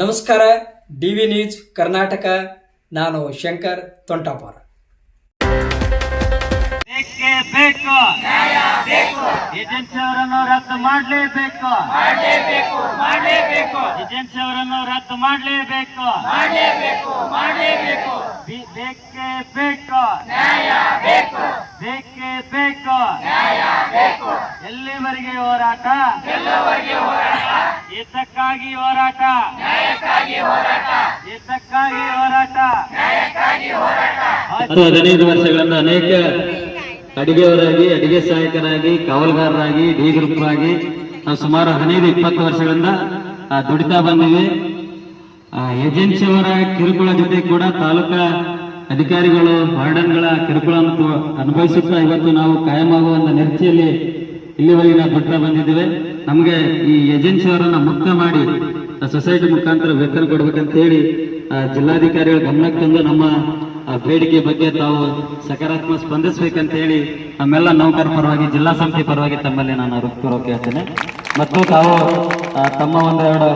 ನಮಸ್ಕಾರ D V news Karnataka. ನಾನು ಶಂಕರ್ ತೊಂಟಾಪುರ. ಬೇಕೇ ಬೇಕು. ಏಜೆನ್ಸಿ ಅವರನ್ನು ರದ್ದು ಮಾಡಲೇಬೇಕು. ಮಾಡಲೇಬೇಕು ಮಾಡಲೇಬೇಕು ಏಜೆನ್ಸಿ ಅವರನ್ನು ರದ್ದು ಮಾಡಲೇಬೇಕು. ಮಾಡಲೇಬೇಕು ಮಾಡಲೇಬೇಕು. ಬೇಕೇ ಬೇಕು. ನ್ಯಾಯ ಬೇಕು. ಬೇಕೇ ಬೇಕು. ನ್ಯಾಯ ಬೇಕು. ಎಲ್ಲಿವರೆಗೆ ಹೋರಾಟ? ಎಲ್ಲವರೆಗೆ ಹೋರಾಟ? ಏತಕ್ಕಾಗಿ ಹೋರಾಟ. ನ್ಯಾಯಕ್ಕಾಗಿ ಹೋರಾಟ. ಏತಕ್ಕಾಗಿ ಹೋರಾಟ. ನ್ಯಾಯಕ್ಕಾಗಿ ಹೋರಾಟ. ಹತ್ತು ಹದಿನೈದು ವರ್ಷಗಳಿಂದ ಅನೇಕ ಅಡಿಗೆಯವರಾಗಿ ಅಡಿಗೆ ಸಹಾಯಕರಾಗಿ ಕಾವಲುಗಾರರಾಗಿ ಡಿ ಗ್ರೂಪ್ ಆಗಿ ನಾವು ಸುಮಾರು ಹದಿನೈದು ಇಪ್ಪತ್ತು ವರ್ಷಗಳಿಂದ ಆ, ದುಡಿತಾ ಬಂದಿವೆ. ಆ, ಏಜೆನ್ಸಿಯವರ ಕಿರುಕುಳ ಜೊತೆ ಕೂಡ ತಾಲೂಕಾ ಅಧಿಕಾರಿಗಳು, ವಾರ್ಡನ್ಗಳ ಕಿರುಕುಳ ಅನುಭವಿಸುತ್ತಾ ಇವತ್ತು ನಾವು ಕಾಯಮಾಗುವ ಒಂದು ನಿರೀಕ್ಷೆಯಲ್ಲಿ ಇಲ್ಲಿವರೆಗೆ ನಾವು ದುಡ್ತಾ ಬಂದಿದ್ದೇವೆ. ನಮಗೆ ಈ ಏಜೆನ್ಸಿಯವರನ್ನ ಮುಕ್ತ ಮಾಡಿ ಸೊಸೈಟಿ ಮುಖಾಂತರ ವೇತನ ಕೊಡ್ಬೇಕಂತ ಹೇಳಿ ಜಿಲ್ಲಾಧಿಕಾರಿಗಳ ಗಮನಕ್ಕೆ ತಂದು ನಮ್ಮ ಬೇಡಿಕೆ ಬಗ್ಗೆ ತಾವು ಸಕಾರಾತ್ಮಕ ಸ್ಪಂದಿಸಬೇಕಂತ ಹೇಳಿ ನಮ್ಮೆಲ್ಲ ನೌಕರ ಪರವಾಗಿ, ಜಿಲ್ಲಾ ಸಮಿತಿ ಪರವಾಗಿ ತಮ್ಮಲ್ಲಿ ನಾನು ಅರುಪೂರ್ವಕ ಹೇಳ್ತೇನೆ. ಮತ್ತು ತಾವು ತಮ್ಮ ಒಂದೆರಡು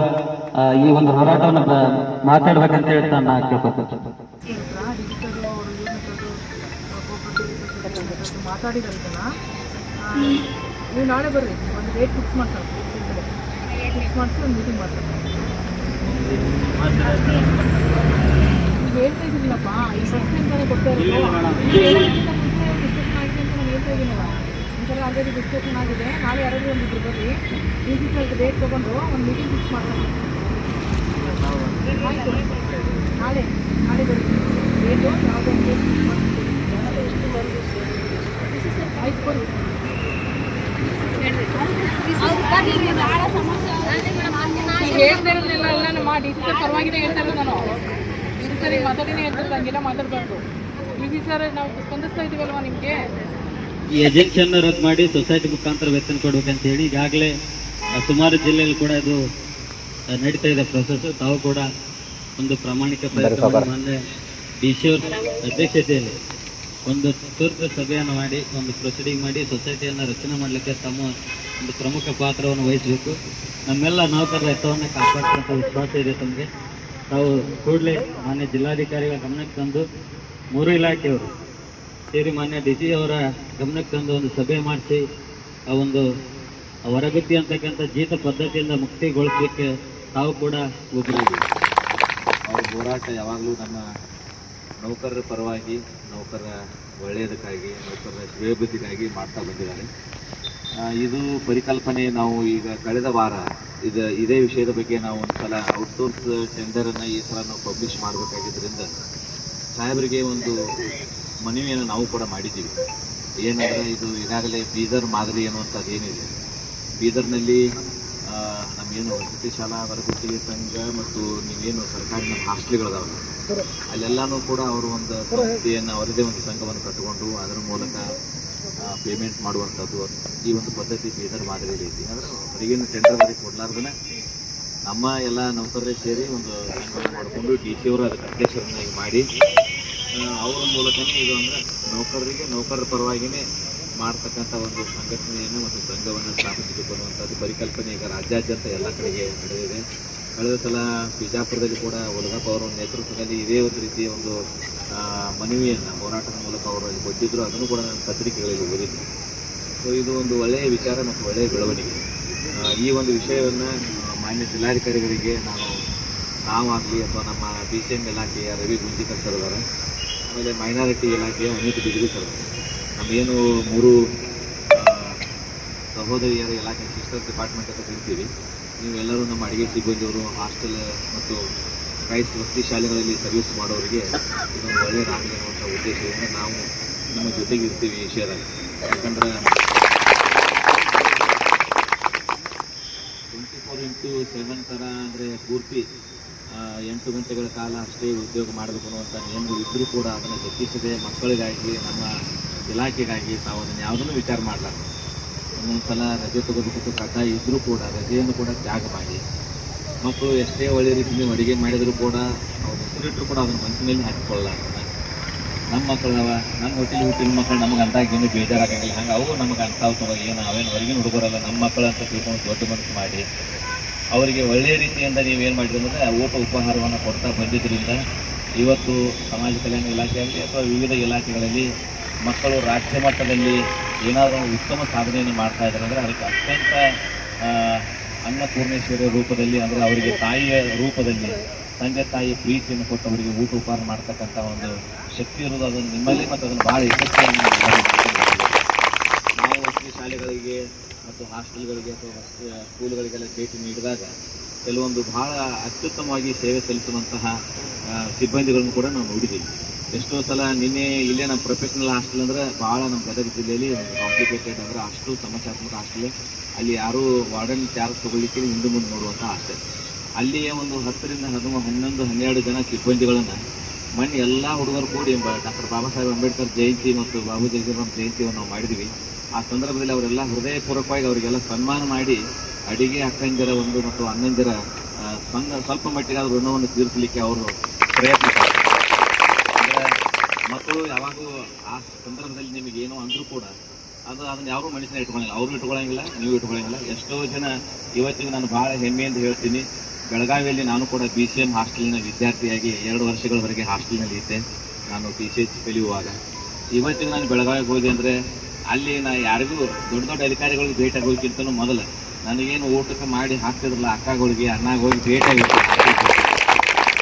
ಈ ಒಂದು ಹೋರಾಟವನ್ನು ಮಾತಾಡ್ಬೇಕಂತ ಹೇಳಿ ನಾನು ಕೇಳ್ಕೊತೀನಿ ಮಾತಾಡಿದ್ರಲ್ಲ ನೀವು ನಾಳೆ ಬರ್ರಿ ಒಂದು ಡೇಟ್ ಫಿಕ್ಸ್ ಮಾಡ್ತಾರೆ ಫಿಕ್ಸ್ ಮಾಡಿಸಿ ಒಂದು ಮೀಟಿಂಗ್ ಮಾಡ್ತಾರೆ ನೀವು ಹೇಳ್ತಾ ಇದ್ದೀರಲ್ಲಪ್ಪ ಈ ಸಸ್ಪೆನ್ಸ್ ಕೊಡ್ತಾ ಇರೋದು ಡಿಸ್ಕಷನ್ ಆಗಿದೆ ಅಂತ ನಾನು ಹೇಳ್ತಾ ಇದ್ದೀನಲ್ಲ ಒಂದ್ಸಲ ಆಲ್ರೆಡಿ ಡಿಸ್ಕಷನ್ ಆಗಿದೆ ನಾಳೆ ಯಾರಾದರೂ ಒಂದಿದ್ರು ಬರ್ರಿ ಈ ದಿವಸ ಡೇಟ್ ತೊಗೊಂಡು ಒಂದು ಮೀಟಿಂಗ್ ಫಿಕ್ಸ್ ಮಾಡ್ತಾರೆ ನಾಳೆ ನಾಳೆ ಬರ್ರಿ ಹೇಳ್ತಾ ಇರೋದಿಲ್ಲ ಎಲ್ಲ ನಮ್ಮ ಡಿ ಸಿ ಸರ್ ಪರವಾಗಿನೇ ಹೇಳ್ತಾ ಇರೋದು ನಾನು ಡಿ ಸಿ ಸರ್ ಮಾತಾಡಿನೇ ಹೇಳ್ತಿರೋದು ಹಂಗೆಲ್ಲ ಮಾತಾಡಬಾರ್ದು ಡಿ ಸಿ ಸರ್ ನಾವು ಸ್ಪಂದಿಸ್ತಾ ಇದೀವಲ್ವಾ ನಿಮಗೆ ಈ ಎಜೆಕ್ಷನ್ ರದ್ದು ಮಾಡಿ ಸೊಸೈಟಿ ಮುಖಾಂತರ ವೇತನ ಕೊಡ್ಬೇಕಂತ ಹೇಳಿ ಈಗಾಗಲೇ ಸುಮಾರು ಜಿಲ್ಲೆಯಲ್ಲಿ ಕೂಡ ಇದು ನಡೀತಾ ಇದೆ ಪ್ರೊಸೆಸ್ ತಾವು ಕೂಡ ಒಂದು ಪ್ರಾಮಾಣಿಕ ಪ್ರಯತ್ನ ಮೊನ್ನೆ ಸಿ ಅಧ್ಯಕ್ಷತೆಯಲ್ಲಿ ಒಂದು ತುರ್ತು ಸಭೆಯನ್ನು ಮಾಡಿ, ಒಂದು ಪ್ರೊಸೀಡಿಂಗ್ ಮಾಡಿ ಸೊಸೈಟಿಯನ್ನು ರಚನೆ ಮಾಡಲಿಕ್ಕೆ ತಮ್ಮ ಒಂದು ಪ್ರಮುಖ ಪಾತ್ರವನ್ನು ವಹಿಸಬೇಕು. ನಮ್ಮೆಲ್ಲ ನೌಕರರ ಹಿತವನ್ನು ಕಾಪಾಡುವಂಥ ವಿಶ್ವಾಸ ಇದೆ ತಮಗೆ. ತಾವು ಕೂಡಲೇ ಮಾನ್ಯ ಜಿಲ್ಲಾಧಿಕಾರಿಗಳ ಗಮನಕ್ಕೆ ತಂದು, ಮೂರು ಇಲಾಖೆಯವರು ಸೇರಿ ಮಾನ್ಯ ಡಿ ಸಿ ಅವರ ಗಮನಕ್ಕೆ ತಂದು ಒಂದು ಸಭೆ ಮಾಡಿಸಿ, ಆ ಒಂದು ಹೊರಗತಿ ಅಂತಕ್ಕಂಥ ಜೀತ ಪದ್ಧತಿಯಿಂದ ಮುಕ್ತಿಗೊಳಿಸಲಿಕ್ಕೆ ತಾವು ಕೂಡ ಹೋಗಿದ್ದೀವಿ. ಅವ್ರ ಹೋರಾಟ ಯಾವಾಗಲೂ ನಮ್ಮ ನೌಕರರ ಪರವಾಗಿ ನೌಕರರ ಒಳ್ಳೆಯದಕ್ಕಾಗಿ, ನೌಕರರ ಶ್ರೇಯಭಿವೃದ್ಧಿಗಾಗಿ ಮಾಡ್ತಾ ಬಂದಿದ್ದಾರೆ. ಇದು ಪರಿಕಲ್ಪನೆ ನಾವು ಈಗ ಕಳೆದ ವಾರ ಇದು, ಇದೇ ವಿಷಯದ ಬಗ್ಗೆ ನಾವು ಒಂದು ಸಲ ಔಟ್ಸೋರ್ಸ್ ಟೆಂಡರನ್ನು ಈ ಸಲ ನಾವು ಪಬ್ಲಿಷ್ ಮಾಡಬೇಕಾಗಿದ್ದರಿಂದ ಸಾಹೇಬರಿಗೆ ಒಂದು ಮನವಿಯನ್ನು ನಾವು ಕೂಡ ಮಾಡಿದ್ದೀವಿ. ಏನಂದರೆ ಇದು ಈಗಾಗಲೇ ಬೀದರ್ ಮಾದರಿ ಅನ್ನುವಂಥದ್ದು ಏನಿದೆ. ಬೀದರ್ನಲ್ಲಿ ನಮ್ಮೇನು ವಸತಿ ಶಾಲಾ ವರಗುತ್ತಿಗೆ ಸಂಘ ಮತ್ತು ನೀವೇನು ಸರ್ಕಾರಿ ನಮ್ಮ ಹಾಸ್ಟೆಲ್ಗಳಿದಾವಲ್ಲ ಅಲ್ಲೆಲ್ಲಾನು ಕೂಡ ಅವರು ಒಂದು ಸಂಸ್ಥೆಯನ್ನು, ಅವರದೇ ಒಂದು ಸಂಘವನ್ನು ಕಟ್ಟಿಕೊಂಡು ಅದರ ಮೂಲಕ ಪೇಮೆಂಟ್ ಮಾಡುವಂಥದ್ದು ಈ ಒಂದು ಪದ್ಧತಿ ಬೀದರ್ ಮಾದರಿಯಲ್ಲಿ ಐತಿ. ಅಂದ್ರೆ ಹೊರಗಿನ ಟೆಂಡರ್ ಅವರಿಗೆ ಕೊಡಲಾರ್ದನೆ ನಮ್ಮ ಎಲ್ಲ ನೌಕರರೇ ಸೇರಿ ಒಂದು ಸಂಘವನ್ನು ಮಾಡಿಕೊಂಡು ಡಿ ಸಿ ಅವರು ಅದಕ್ಕೆ ಅಧ್ಯಕ್ಷರನ್ನಾಗಿ ಮಾಡಿ ಅವರ ಮೂಲಕನೇ ಇದು ಅಂದರೆ ನೌಕರರಿಗೆ, ನೌಕರರ ಪರವಾಗಿನೇ ಮಾಡ್ತಕ್ಕಂಥ ಒಂದು ಸಂಘಟನೆಯನ್ನು ಮತ್ತು ಸಂಘವನ್ನು ಸ್ಥಾಪಿಸಿಕೊಳ್ಳುವಂಥದ್ದು ಪರಿಕಲ್ಪನೆ ಈಗ ರಾಜ್ಯಾದ್ಯಂತ ಎಲ್ಲ ಕಡೆಗೆ ನಡೆದಿದೆ. ಕಳೆದ ಸಲ ಬಿಜಾಪುರದಲ್ಲಿ ಕೂಡ ಒಲಗಪ್ಪ ಅವರ ನೇತೃತ್ವದಲ್ಲಿ ಇದೇ ಒಂದು ರೀತಿಯ ಒಂದು ಮನವಿಯನ್ನು, ಹೋರಾಟದ ಮೂಲಕ ಅವರು ಅಲ್ಲಿ ಕೊಟ್ಟಿದ್ದರು ಅದನ್ನು ಕೂಡ ನಾನು ಪತ್ರಿಕೆಗಳಲ್ಲಿ ಓದಿದ್ದೆ. ಸೊ ಇದು ಒಂದು ಒಳ್ಳೆಯ ವಿಚಾರ ಮತ್ತು ಒಳ್ಳೆಯ ಬೆಳವಣಿಗೆ. ಈ ಒಂದು ವಿಷಯವನ್ನು ಮಾನ್ಯ ಜಿಲ್ಲಾಧಿಕಾರಿಗಳಿಗೆ ನಾನು ನಾವಾಗಲಿ ಅಥವಾ ನಮ್ಮ ಬಿ ಸಿ ಎಂ ಇಲಾಖೆಯ ರವಿ ಗುಂಜಿಕರ್ ಸರ್ ಇದ್ದಾರೆ ಆಮೇಲೆ ಮೈನಾರಿಟಿ ಇಲಾಖೆಯ ಅನಿತ್ ಬಿದ್ರಿ ಸರ್ ನಮ್ಮೇನು ಮೂರು ಸಹೋದರಿಯರ ಇಲಾಖೆ ಸಿಸ್ಟರ್ ಡಿಪಾರ್ಟ್ಮೆಂಟ್ ಅಂತ ಕರಿತೀವಿ ನೀವೆಲ್ಲರೂ ನಮ್ಮ ಅಡುಗೆ ಸಿಬ್ಬಂದಿಯವರು, ಹಾಸ್ಟೆಲ್ ಮತ್ತು ಕ್ರೈಸ್ ವಸತಿ ಶಾಲೆಗಳಲ್ಲಿ ಸರ್ವಿಸ್ ಮಾಡೋರಿಗೆ ಇದೊಂದು ಒಳ್ಳೆಯ ರಾಗಲಿ ಅನ್ನುವಂಥ ಉದ್ದೇಶದಿಂದ ನಾವು ನಿಮ್ಮ ಜೊತೆಗೆ ಇರ್ತೀವಿ ಈ ವಿಷಯದಲ್ಲಿ ಯಾಕಂದ್ರೆ ಟ್ವೆಂಟಿ ಫೋರ್ ಇಂಟು ಸೆವೆನ್ ಥರ ಅಂದರೆ ಪೂರ್ತಿ ಎಂಟು ಗಂಟೆಗಳ ಕಾಲ ಅಷ್ಟೇ ಉದ್ಯೋಗ ಮಾಡಬೇಕು ಅನ್ನುವಂಥ ನಿಯಮಗಳು ಇದ್ದರೂ ಕೂಡ ಅದನ್ನು ಹೆಚ್ಚಿಸದೆ ಮಕ್ಕಳಿಗಾಗಿ ನಮ್ಮ ಇಲಾಖೆಗಾಗಿ ತಾವು ಅದನ್ನು ಯಾವುದನ್ನು ವಿಚಾರ ಮಾಡಲಾರ ಒಂದೊಂದು ಸಲ ರಜೆ ತಗೋಬೇಕಿತ್ತು ಕಡ್ಡಾಯ ಇದ್ದರೂ ಕೂಡ ರಜೆಯನ್ನು ಕೂಡ ತ್ಯಾಗ ಮಾಡಿ. ಮಕ್ಕಳು ಎಷ್ಟೇ ಒಳ್ಳೆ ರೀತಿಯಲ್ಲಿ ಅಡುಗೆ ಮಾಡಿದರೂ ಕೂಡ ಅವ್ರು ಹೆಸರಿಟ್ಟರು ಕೂಡ ಅದನ್ನು ಮನಸ್ಸಿನಲ್ಲಿ ಹಾಕಿಕೊಳ್ಳಲ್ಲ. ನಮ್ಮ ಮಕ್ಕಳವ ನಮ್ಮ ಹೋಟೆಲ್ ಹುಟ್ಟಿನ ಮಕ್ಕಳು ನಮಗೆ ಅಂದಾಗ ಏನು ಬೇಜಾರಾಗಂಗಿಲ್ಲ. ಹಂಗೆ ಅವು ನಮಗೆ ಅನ್ಸಾವ್ ತಗೋ ಏನು ಅವೇನು ಹೊರಗಿನ ಹುಡುಗರಲ್ಲ ನಮ್ಮ ಮಕ್ಕಳು ಅಂತ ತಿಳ್ಕೊಂಡು ದೊಡ್ಡ ಮನಸ್ಸು ಮಾಡಿ. ಅವರಿಗೆ ಒಳ್ಳೆಯ ರೀತಿಯಿಂದ ನೀವೇನು ಮಾಡಿದ್ರೆ ಊಟ ಉಪಹಾರವನ್ನು ಕೊಡ್ತಾ ಬಂದಿದ್ದರಿಂದ ಇವತ್ತು ಸಮಾಜ ಕಲ್ಯಾಣ ಇಲಾಖೆಯಲ್ಲಿ ಅಥವಾ ವಿವಿಧ ಇಲಾಖೆಗಳಲ್ಲಿ ಮಕ್ಕಳು ರಾಜ್ಯ ಮಟ್ಟದಲ್ಲಿ ಏನಾದರೂ ಉತ್ತಮ ಸಾಧನೆಯನ್ನು ಮಾಡ್ತಾ ಇದ್ದಾರೆ ಅಂದರೆ ಅದಕ್ಕೆ ಅತ್ಯಂತ ಅನ್ನಪೂರ್ಣೇಶ್ವರಿಯ ರೂಪದಲ್ಲಿ ಅಂದರೆ ಅವರಿಗೆ ತಾಯಿಯ ರೂಪದಲ್ಲಿ, ತಂದೆ ತಾಯಿ ಪ್ರೀತಿಯನ್ನು ಕೊಟ್ಟು ಅವರಿಗೆ ಊಟ ಉಪಹಾರ ಮಾಡ್ತಕ್ಕಂಥ ಒಂದು ಶಕ್ತಿ ಇರೋದು ಅದನ್ನು ನಿಮ್ಮಲ್ಲಿ ಮತ್ತು ಅದನ್ನು ಭಾಳ ಯಶಸ್ವಿಯನ್ನು ನಾವು ವಸತಿ ಶಾಲೆಗಳಿಗೆ ಮತ್ತು ಹಾಸ್ಟೆಲ್ಗಳಿಗೆ ಅಥವಾ ಸ್ಕೂಲ್ಗಳಿಗೆಲ್ಲ ಭೇಟಿ ನೀಡಿದಾಗ ಕೆಲವೊಂದು ಭಾಳ ಅತ್ಯುತ್ತಮವಾಗಿ ಸೇವೆ ಸಲ್ಲಿಸುವಂತಹ ಸಿಬ್ಬಂದಿಗಳನ್ನು ಕೂಡ ನಾವು ನೋಡಿದ್ದೀವಿ. ಎಷ್ಟೋ ಸಲ ನಿನ್ನೆ ಇಲ್ಲೇ ನಮ್ಮ ಪ್ರೊಫೆಷನಲ್ ಹಾಸ್ಟೆಲ್ ಅಂದ್ರೆ ಭಾಳ ನಮ್ಮ ಗದಗ ಜಿಲ್ಲೆಯಲ್ಲಿ ಕಾಂಪ್ಲಿಕೇಟೆಡ್ ಅಂದ್ರೆ ಅಷ್ಟು ಸಮಸ್ಯಾತ್ಮಕ ಹಾಸ್ಟೆಲ್ ಅಲ್ಲಿ ಯಾರೂ ವಾರ್ಡನ್ ಚಾರ್ಜ್ ತೊಗೊಳ್ಲಿಕ್ಕೆ ಹಿಂದೆ ಮುಂದೆ ನೋಡುವಂಥ ಹಾಸ್ಟೆಲ್ ಅಲ್ಲಿಯೇ ಒಂದು ಹತ್ತರಿಂದ ಹದಿಮೂರು ಹನ್ನೊಂದು ಹನ್ನೆರಡು ಜನ ಸಿಬ್ಬಂದಿಗಳನ್ನು ಮಣ್ಣು ಎಲ್ಲ ಹುಡುಗರು ಕೂಡಿ ಡಾಕ್ಟರ್ ಬಾಬಾ ಸಾಹೇಬ್ ಅಂಬೇಡ್ಕರ್ ಜಯಂತಿ ಮತ್ತು ಬಾಬು ಜಗಜೀವರಾಮ್ ಜಯಂತಿಯನ್ನು ನಾವು ಮಾಡಿದ್ವಿ. ಆ ಸಂದರ್ಭದಲ್ಲಿ ಅವರೆಲ್ಲ ಹೃದಯಪೂರ್ವಕವಾಗಿ ಅವರಿಗೆಲ್ಲ ಸನ್ಮಾನ ಮಾಡಿ ಅಡಿಗೆ ಅಕ್ಕಂದಿರ ಒಂದು ಮತ್ತು ಅಣ್ಣಂದಿರ ಆ, ಸ್ವಲ್ಪ ಮಟ್ಟಿಗೆ ಋಣವನ್ನು ತೀರಿಸಲಿಕ್ಕೆ ಅವರು ಪ್ರಯತ್ನ ಮಕ್ಕಳು ಯಾವಾಗೂ ಆ ಸಂದರ್ಭದಲ್ಲಿ ನಿಮಗೆ ಏನೋ ಅಂದರೂ ಕೂಡ ಅದು ಅದನ್ನ ಯಾರು ಮನುಷ್ಯನ ಇಟ್ಕೊಳ್ಳಿಲ್ಲ ಅವರು ಇಟ್ಕೊಳ್ಳಂಗಿಲ್ಲ ನೀವು ಇಟ್ಕೊಳ್ಳಂಗಿಲ್ಲ ಎಷ್ಟೋ ಜನ ಇವತ್ತಿಗೆ ನಾನು ಬಹಳ ಹೆಮ್ಮೆಯಿಂದ ಹೇಳ್ತೀನಿ. ಬೆಳಗಾವಿಯಲ್ಲಿ ನಾನು ಕೂಡ ಬಿ ಸಿ ಎಂ ಹಾಸ್ಟೆಲ್ನ ವಿದ್ಯಾರ್ಥಿಯಾಗಿ ಎರಡು ವರ್ಷಗಳವರೆಗೆ ಹಾಸ್ಟೆಲ್ನಲ್ಲಿ ಇದ್ದೆ. ನಾನು ಟಿ ಸಿ ಎಚ್ ಕಲಿಯುವಾಗ. ಇವತ್ತಿಗೆ ನಾನು ಬೆಳಗಾವಿಗೆ ಹೋದೆ ಅಂದರೆ ಅಲ್ಲಿ ನಾ ಯಾರಿಗೂ ದೊಡ್ಡ ದೊಡ್ಡ ಅಧಿಕಾರಿಗಳಿಗೆ ಭೇಟಿ ಆಗೋಕ್ಕಿಂತಲೂ ಮೊದಲು ನನಗೇನು ಊಟಕ್ಕೆ ಮಾಡಿ ಹಾಕ್ತಿದ್ರಲ್ಲ ಅಕ್ಕಗಳಿಗೆ ಅಣ್ಣಗೆ ಹೋಗಿ ಭೇಟಿಯಾಗಿ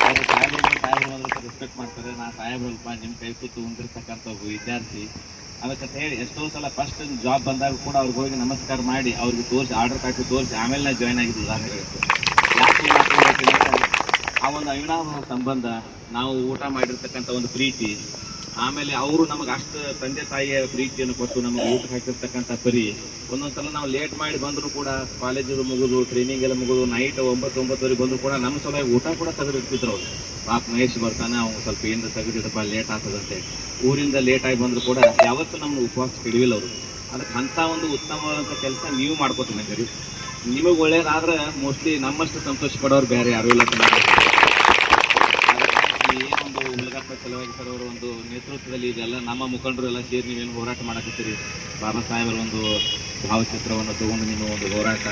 ಅವ್ರು ಸಾಹೇಬ್ರಿಗೆ ಸಾಹೇಬ್ರು ಅಂದ್ರೆ ರೆಸ್ಪೆಕ್ಟ್ ಮಾಡ್ತಾರೆ. ನಾ ಸಾಹೇಬ್ರಲ್ಪ ನಿಮ್ಮ ಕೈ ಕೂತು ಉಂಡಿರ್ತಕ್ಕಂಥ ಒಬ್ಬ ವಿದ್ಯಾರ್ಥಿ. ಅದಕ್ಕೆ ಹೇಳಿ ಎಷ್ಟೋ ಸಲ ಫಸ್ಟ್ ಜಾಬ್ ಬಂದಾಗ ಕೂಡ ಅವ್ರಿಗೆ ಹೋಗಿ ನಮಸ್ಕಾರ ಮಾಡಿ ಅವ್ರಿಗೆ ತೋರಿಸಿ ಆರ್ಡರ್ ಕಾಪಿ ತೋರಿಸಿ ಆಮೇಲೆ ನಾ ಜಾಯ್ನ್ ಆಗಿದ್ದು ಉದಾಹರಣೆ ಆ ಒಂದು ಅವಿನಾಭಾವ ಸಂಬಂಧ ನಾವು ಊಟ ಮಾಡಿರ್ತಕ್ಕಂಥ ಒಂದು ಪ್ರೀತಿ ಆಮೇಲೆ ಅವರು ನಮಗೆ ಅಷ್ಟು ತಂದೆ ತಾಯಿಯ ಪ್ರೀತಿಯನ್ನು ಕೊಟ್ಟು ನಮಗೆ ಊಟ ಹಾಕಿರ್ತಕ್ಕಂಥ ಪರಿ, ಒಂದೊಂದ್ಸಲ ನಾವು ಲೇಟ್ ಮಾಡಿ ಬಂದರೂ ಕೂಡ ಕಾಲೇಜು ಮುಗಿದು ಟ್ರೈನಿಂಗ್ ಎಲ್ಲ ಮುಗಿದು ನೈಟ್ ಒಂಬತ್ತು, ಒಂಬತ್ತುವರೆಗೆ ಬಂದರೂ ಕೂಡ ನಮ್ಮ ಸಲುವಾಗಿ ಊಟ ಕೂಡ ತೆಗೆದಿರ್ತಿದ್ರು ಅವರು. ಪಾಪ ಮಹೇಶ್ ಬರ್ತಾನೆ, ಅವ್ನು ಸ್ವಲ್ಪ ಏನಾರ ತೆಗೆದಿಡಪ್ಪ ಲೇಟ್ ಆಗ್ತದಂತೆ. ಊರಿಂದ ಲೇಟ್ ಆಗಿ ಬಂದರೂ ಕೂಡ ಯಾವತ್ತೂ ನಮ್ಮ ಉಪವಾಸ ಕೆಡವಿಲ್ಲ ಅವರು. ಅದಕ್ಕೆ ಅಂಥ ಒಂದು ಉತ್ತಮವಾದಂಥ ಕೆಲಸ ನೀವು ಮಾಡ್ಕೋತೀನಿ ನಿಮಗೆ ಒಳ್ಳೇದಾದ್ರೆ ಮೋಸ್ಟ್ಲಿ ನಮ್ಮಷ್ಟು ಸಂತೋಷ ಪಡೋರು ಬೇರೆ ಯಾರು ಇಲ್ಲ ಅಂತ ನಾನು ಈ ಏನೊಂದು ಹುಲಗಪ್ಪ ಸಲುವಾಗಿ ಸರ್ ಅವರ ಒಂದು ನೇತೃತ್ವದಲ್ಲಿ ಇದೆಲ್ಲ ನಮ್ಮ ಮುಖಂಡರು ಎಲ್ಲ ಸೇರಿ ನೀವೇನು ಹೋರಾಟ ಮಾಡಕತ್ತೀರಿ? ಬಾಬಾ ಸಾಹೇಬರ ಒಂದು ಭಾವಚಿತ್ರವನ್ನು ತಗೊಂಡು ನೀವು ಒಂದು ಹೋರಾಟ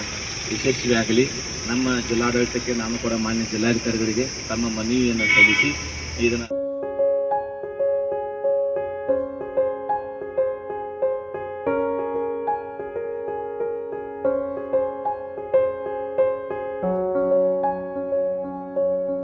ಯಶಸ್ವಿ ಆಗಲಿ ನಮ್ಮ ಜಿಲ್ಲಾಡಳಿತಕ್ಕೆ ನಾನು ಕೂಡ ಮಾನ್ಯ ಜಿಲ್ಲಾಧಿಕಾರಿಗಳಿಗೆ ತಮ್ಮ ಮನವಿಯನ್ನು ಸಲ್ಲಿಸಿ ಇದನ್ನು